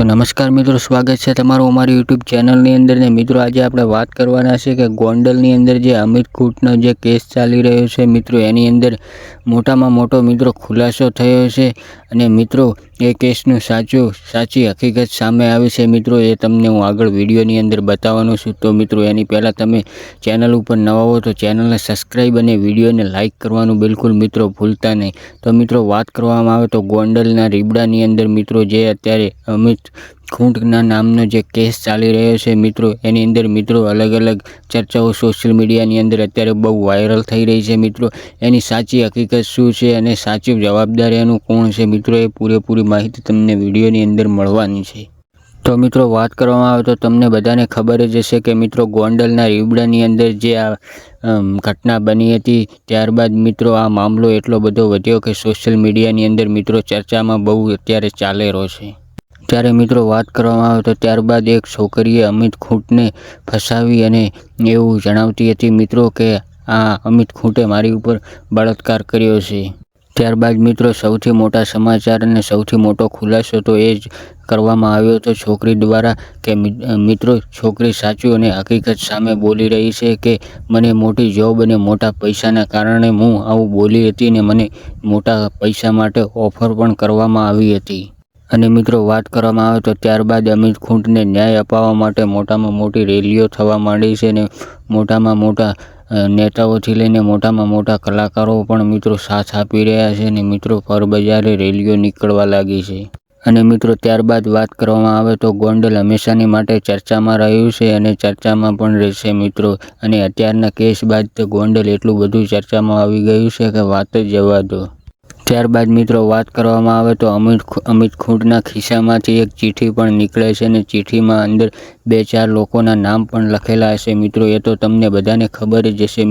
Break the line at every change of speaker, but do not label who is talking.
તો નમસ્કાર મિત્રો, સ્વાગત છે તમારું અમારી યુટ્યુબ ચેનલની અંદર ને મિત્રો, આજે આપણે વાત કરવાના છે કે ગોંડલની અંદર જે અમિત ખૂટનો જે કેસ ચાલી રહ્યો છે, મિત્રો, એની અંદર મોટામાં મોટો મિત્રો ખુલાસો થયો છે અને મિત્રો, એ કેસનું સાચું, સાચી હકીકત સામે આવી છે. મિત્રો, એ તમને હું આગળ વિડીયોની અંદર બતાવવાનો છું. તો મિત્રો, એની પહેલાં તમે ચેનલ ઉપર નવા હો તો ચેનલને સબસ્ક્રાઈબ અને વિડીયોને લાઇક કરવાનું બિલકુલ મિત્રો ભૂલતા નહીં. તો મિત્રો, વાત કરવામાં આવે તો ગોંડલના રીબડાની અંદર મિત્રો, જે અત્યારે અમિત ખૂંટના નામનો જે કેસ ચાલી રહ્યો છે, મિત્રો, એની અંદર મિત્રો અલગ અલગ ચર્ચાઓ સોશિયલ મીડિયાની અંદર અત્યારે બહુ વાયરલ થઈ રહી છે. મિત્રો, એની સાચી હકીકત શું છે અને સાચી જવાબદારી એનું કોણ છે? મિત્રો, એ પૂરેપૂરી માહિતી તમને વિડીયોની અંદર મળવાની છે. તો મિત્રો, વાત કરવામાં આવે તો તમને બધાને ખબર જ હશે કે મિત્રો, ગોંડલના રીબડાની અંદર જે આ ઘટના બની હતી, ત્યારબાદ મિત્રો આ મામલો એટલો બધો વધ્યો કે સોશિયલ મીડિયાની અંદર મિત્રો ચર્ચામાં બહુ અત્યારે ચાલેરો છે. ત્યારે મિત્રો વાત કરવામાં આવે તો ત્યારબાદ એક છોકરીએ અમિત ખૂંટને ફસાવી અને એવું જણાવતી હતી મિત્રો કે આ અમિત ખૂંટે મારી ઉપર બળાત્કાર કર્યો છે. ત્યારબાદ મિત્રો, સૌથી મોટા સમાચાર અને સૌથી મોટો ખુલાસો તો એ જ કરવામાં આવ્યો હતો છોકરી દ્વારા કે મિત્રો, છોકરી સાચું અને હકીકત સામે બોલી રહી છે કે મને મોટી જોબ અને મોટા પૈસાના કારણે હું આવું બોલી હતી ને મને મોટા પૈસા માટે ઓફર પણ કરવામાં આવી હતી. અને મિત્રો, વાત કરવામાં આવે તો ત્યારબાદ અમિત ખૂંટને ન્યાય અપાવવા માટે મોટામાં મોટી રેલીઓ થવા માંડી છે ને મોટામાં મોટા નેતાઓથી લઈને મોટામાં મોટા કલાકારો પણ મિત્રો સાથ આપી રહ્યા છે અને મિત્રો પરબજારે રેલીઓ નીકળવા લાગી છે. અને મિત્રો ત્યારબાદ વાત કરવામાં આવે તો ગોંડલ હંમેશાની માટે ચર્ચામાં રહ્યું છે અને ચર્ચામાં પણ રહેશે મિત્રો. અને અત્યારના કેસ બાદ તો ગોંડલ એટલું બધું ચર્ચામાં આવી ગયું છે કે વાત જ જવા દો. ત્યારબાદ મિત્રો વાત કરવામાં આવે તો અમિત અમિત ખૂંટના ખિસ્સામાંથી એક ચિઠ્ઠી પણ નીકળે છે અને ચિઠ્ઠીમાં અંદર બે ચાર લોકોના નામ પણ લખેલા હશે. મિત્રો, એ તો તમને બધાને ખબર જ હશે.